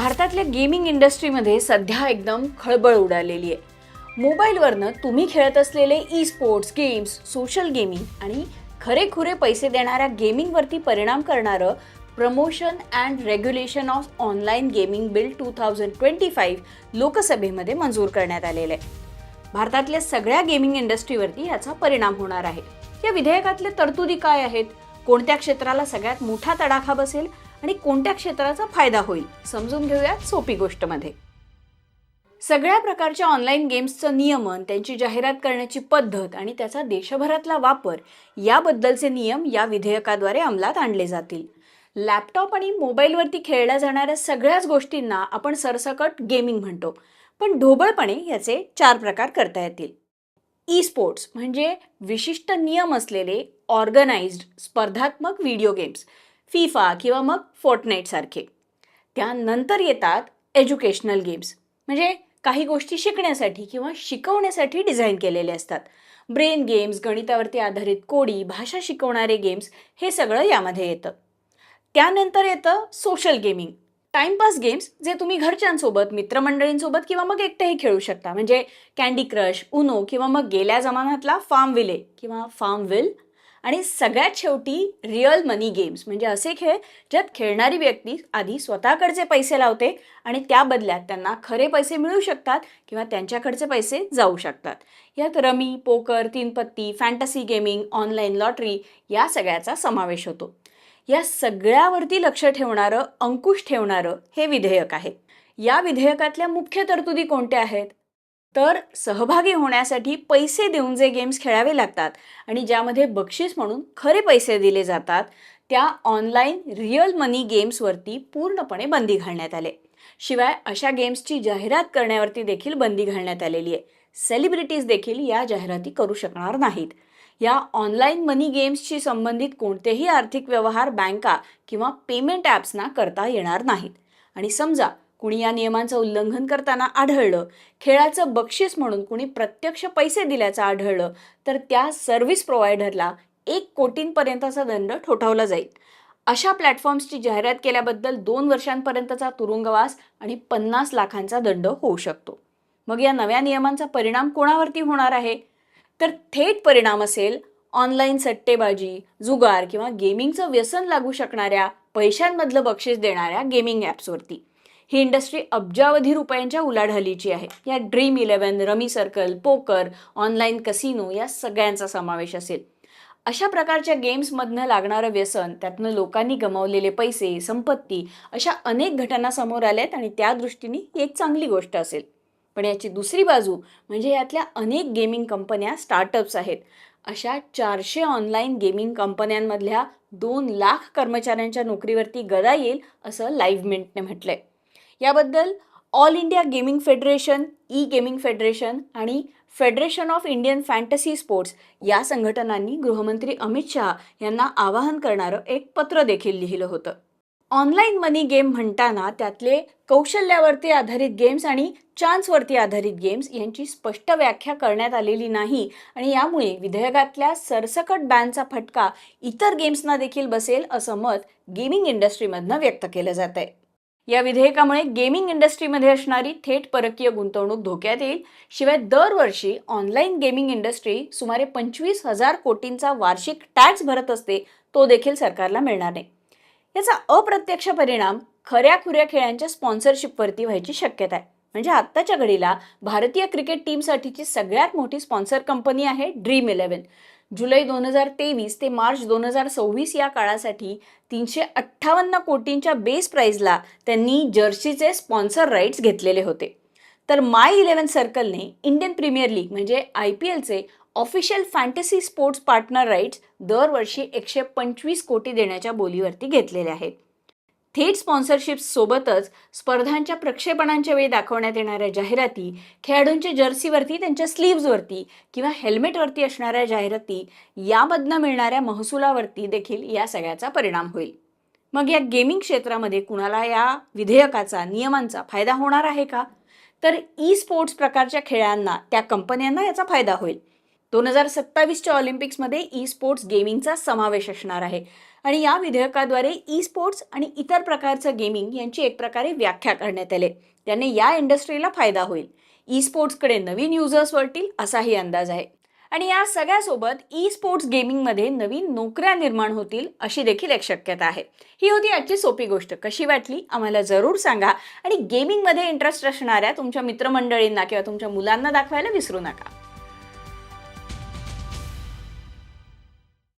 भारतातल्या गेमिंग इंडस्ट्रीमध्ये सध्या एकदम खळबळ उडालेली आहे. मोबाईलवरनं तुम्ही खेळत असलेले e sports games social gaming आणि खरेखुरे पैसे देणाऱ्या गेमिंगवरती परिणाम करणारं promotion and regulation of online gaming bill two thousand twenty five लोकसभेमध्ये मंजूर करण्यात आलेलं आहे. भारतातल्या सगळ्या गेमिंग इंडस्ट्रीवरती याचा परिणाम होणार आहे. या विधेयकातले तरतुदी काय आहेत? कोणत्या क्षेत्राला सगळ्यात मोठा तडाखा बसेल? आणि कोणत्या क्षेत्राचा फायदा होईल? समजून घेऊयात सोपी गोष्टमध्ये. सगळ्या प्रकारच्या ऑनलाईन गेम्सचं नियमन त्यांची जाहिरात करण्याची पद्धत आणि त्याचा देशभरातला वापर याबद्दलचे नियम या विधेयकाद्वारे अंमलात आणले जातील. लॅपटॉप आणि मोबाईलवरती खेळल्या जाणाऱ्या सगळ्याच गोष्टींना आपण सरसकट गेमिंग म्हणतो. पण ढोबळपणे याचे चार प्रकार करता येतील. ई स्पोर्ट्स म्हणजे विशिष्ट नियम असलेले ऑर्गनाइज्ड स्पर्धात्मक व्हिडिओ गेम्स फिफा किंवा मग फोर्टनाईटसारखे. त्यानंतर येतात एज्युकेशनल गेम्स. म्हणजे काही गोष्टी शिकण्यासाठी किंवा शिकवण्यासाठी डिझाईन केलेले असतात. ब्रेन गेम्स गणितावरती आधारित कोडी भाषा शिकवणारे गेम्स हे सगळं यामध्ये येतं. त्यानंतर येतं सोशल गेमिंग. टाइमपास गेम्स जे तुम्ही घरच्यांसोबत मित्रमंडळींसोबत किंवा मग एकटेही खेळू शकता. म्हणजे कॅन्डी क्रश उनो किंवा मग गेल्या जमान्यातला फार्म विले किंवा फार्म विल आणि सगळ्यात शेवटी रिअल मनी गेम्स म्हणजे असे खेळ ज्यात खेळणारी व्यक्ती आधी स्वतःकडचे पैसे लावते आणि त्या बदल्यात त्यांना खरे पैसे मिळू शकतात किंवा त्यांच्याकडचे पैसे जाऊ शकतात. यात rummy poker तीनपत्ती fantasy gaming online lottery या सगळ्याचा समावेश होतो. या सगळ्यावरती लक्ष ठेवणारं अंकुश ठेवणारं हे विधेयक आहे. या विधेयकातल्या मुख्य तरतुदी कोणत्या आहेत? तर सहभागी होण्यासाठी पैसे देऊन जे गेम्स खेळावे लागतात आणि ज्यामध्ये बक्षीस म्हणून खरे पैसे दिले जातात त्या ऑनलाईन रिअल मनी गेम्सवरती पूर्णपणे बंदी घालण्यात आले. शिवाय अशा गेम्सची जाहिरात करण्यावरती देखील बंदी घालण्यात आलेली आहे. सेलिब्रिटीज देखील या जाहिराती करू शकणार नाहीत. या ऑनलाईन मनी गेम्सशी संबंधित कोणतेही आर्थिक व्यवहार बँका किंवा पेमेंट ॲप्सना करता येणार नाहीत. आणि समजा कुणी या नियमांचं उल्लंघन करताना आढळलं खेळाचं बक्षीस म्हणून कुणी प्रत्यक्ष पैसे दिल्याचं आढळलं तर त्या सर्व्हिस प्रोव्हायडरला एक कोटींपर्यंतचा दंड ठोठावला जाईल. अशा प्लॅटफॉर्म्सची जाहिरात केल्याबद्दल दोन वर्षांपर्यंतचा तुरुंगवास आणि पन्नास लाखांचा दंड होऊ शकतो. मग या नव्या नियमांचा परिणाम कोणावरती होणार आहे? तर थेट परिणाम असेल ऑनलाईन सट्टेबाजी जुगार किंवा गेमिंगचं व्यसन लागू शकणाऱ्या पैशांमधलं बक्षीस देणाऱ्या गेमिंग ॲप्सवरती ही इंडस्ट्री अब्जावधी रुपयांच्या उलाढालीची आहे. या Dream Eleven Rummy Circle poker online casino या सगळ्यांचा समावेश असेल. अशा प्रकारच्या गेम्समधनं लागणारं व्यसन त्यातनं लोकांनी गमावलेले पैसे संपत्ती अशा अनेक घटना समोर आल्यात आणि त्या दृष्टीने ही एक चांगली गोष्ट असेल. पण याची दुसरी बाजू म्हणजे यातल्या अनेक गेमिंग कंपन्या स्टार्टअप्स आहेत. अशा चारशे ऑनलाईन गेमिंग कंपन्यांमधल्या दोन लाख कर्मचाऱ्यांच्या नोकरीवरती गदा येईल असं लाईव्ह मिंटने म्हटलंय. याबद्दल All India Gaming Federation E Gaming Federation आणि Federation of Indian Fantasy Sports या संघटनांनी गृहमंत्री अमित शहा यांना आवाहन करणारं एक पत्र देखील लिहिलं होतं. ऑनलाईन मनी गेम म्हणताना त्यातले कौशल्यावरती आधारित गेम्स आणि चान्सवरती आधारित गेम्स यांची स्पष्ट व्याख्या करण्यात आलेली नाही आणि यामुळे विधेयकातल्या सरसकट बॅनचा फटका इतर गेम्सना देखील बसेल असं मत गेमिंग इंडस्ट्रीमधनं व्यक्त केलं जात आहे या विधेयकामुळे गेमिंग इंडस्ट्रीमध्ये असणारी थेट परकीय गुंतवणूक धोक्यात येईल. शिवाय दरवर्षी ऑनलाईन गेमिंग इंडस्ट्री सुमारे पंचवीस हजार कोटींचा वार्षिक टॅक्स भरत असते तो देखील सरकारला मिळणार नाही. याचा अप्रत्यक्ष परिणाम खऱ्या खुऱ्या खेळांच्या स्पॉन्सरशिपवरती व्हायची शक्यता आहे. म्हणजे आत्ताच्या घडीला भारतीय क्रिकेट टीमसाठीची सगळ्यात मोठी स्पॉन्सर कंपनी आहे ड्रीम इलेव्हन जुलै दोन हजार तेवीस ते मार्च दोन हजार सव्वीस या काळासाठी तीनशे अठ्ठावन्न कोटींच्या बेस प्राईजला त्यांनी जर्सीचे स्पॉन्सर राईट्स घेतलेले होते. तर माय इलेव्हन सर्कलने इंडियन प्रीमियर लीग म्हणजे आय पी एलचे official fantasy sports partner rights दरवर्षी एकशे पंचवीस कोटी देण्याच्या बोलीवरती घेतलेले आहेत. थेट स्पॉन्सरशिप्स सोबतच स्पर्धांच्या प्रक्षेपणांच्या वेळी दाखवण्यात येणाऱ्या जाहिराती खेळाडूंच्या जर्सीवरती त्यांच्या स्लीव्जवरती किंवा हेल्मेटवरती असणाऱ्या जाहिराती यामधनं मिळणाऱ्या महसुलावरती देखील या सगळ्याचा परिणाम होईल. मग या गेमिंग क्षेत्रामध्ये कुणाला या विधेयकाचा नियमांचा फायदा होणार आहे का? तर ई स्पोर्ट्स प्रकारच्या खेळांना त्या कंपन्यांना याचा फायदा होईल. दोन हजार सत्तावीसच्या ऑलिम्पिक्समध्ये ई स्पोर्ट्स गेमिंगचा समावेश असणार आहे. आणि या विधेयकाद्वारे ई स्पोर्ट्स आणि इतर प्रकारचं गेमिंग यांची एक प्रकारे व्याख्या करण्यात आली. त्याने या इंडस्ट्रीला फायदा होईल. ई स्पोर्ट्सकडे नवीन युजर्स वळतील असाही अंदाज आहे. आणि या सगळ्यासोबत ई स्पोर्ट्स गेमिंगमध्ये नवीन नोकऱ्या निर्माण होतील अशी देखील एक शक्यता आहे. ही होती आजची सोपी गोष्ट. कशी वाटली? आम्हाला जरूर सांगा. आणि गेमिंगमध्ये इंटरेस्ट असणाऱ्या तुमच्या मित्रमंडळींना किंवा तुमच्या मुलांना दाखवायला विसरू नका.